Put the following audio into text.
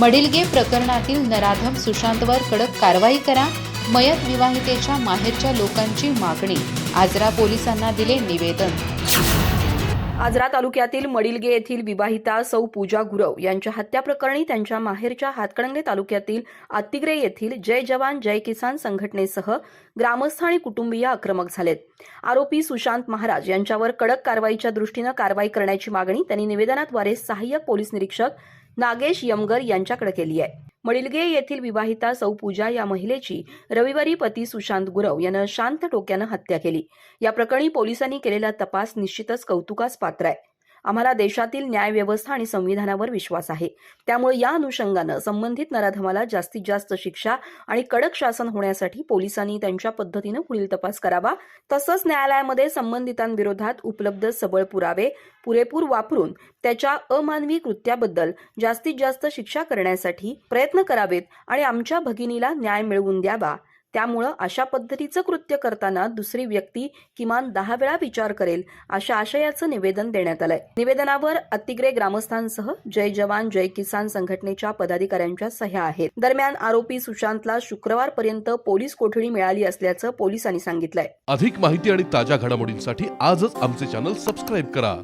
मडिलगे प्रकरणातील नराधम सुशांतवर कडक कारवाई करा मयत विवाहितेच्या माहेरच्या लोकांची मागणी आजरा पोलिसांना दिले निवेदन. आजरा तालुक्यातील मडिलगे येथील विवाहिता सौ पूजा गुरव यांच्या हत्या प्रकरणी त्यांच्या माहेरच्या हातकणंगले तालुक्यातील आत्तिग्रे येथील जय जवान जय किसान संघटनेसह ग्रामस्थ आणि कुटुंबीय आक्रमक झालेत. आरोपी सुशांत महाराज यांच्यावर कडक कारवाईच्या दृष्टीनं कारवाई करण्याची मागणी त्यांनी निवेदनाद्वारे सहाय्यक पोलीस निरीक्षक नागेश यमगर यांच्याकडे केली आहे. मडिलगे येथील विवाहिता सौ पूजा या महिलेची रविवारी पती सुशांत गुरव यानं शांत डोक्यानं हत्या केली. या प्रकरणी पोलिसांनी केलेला तपास निश्चितच कौतुकास पात्र आहे. आम्हाला देशातील न्यायव्यवस्था आणि संविधानावर विश्वास आहे. त्यामुळे या अनुषंगानं संबंधित नराधमाला जास्तीत जास्त शिक्षा आणि कडक शासन होण्यासाठी पोलिसांनी त्यांच्या पद्धतीनं पुढील तपास करावा. तसंच न्यायालयामध्ये संबंधितांविरोधात उपलब्ध सबळ पुरावे पुरेपूर वापरून त्याच्या अमानवी कृत्याबद्दल जास्तीत जास्त शिक्षा करण्यासाठी प्रयत्न करावेत आणि आमच्या भगिनीला न्याय मिळवून द्यावा. त्यामुळं अशा पद्धतीचं कृत्य करताना दुसरी व्यक्ती किमान दहा वेळा विचार करेल अशा आशयाचं निवेदन देण्यात आलंय. निवेदनावर अतिग्रे ग्रामस्थांसह जय जवान जय किसान संघटनेच्या पदाधिकाऱ्यांच्या सह्या आहेत. दरम्यान आरोपी सुशांतला शुक्रवारपर्यंत पोलीस कोठडी मिळाली असल्याचं पोलिसांनी सांगितलंय. अधिक माहिती आणि ताज्या घडामोडींसाठी आजच आमचे चॅनल सबस्क्राईब करा.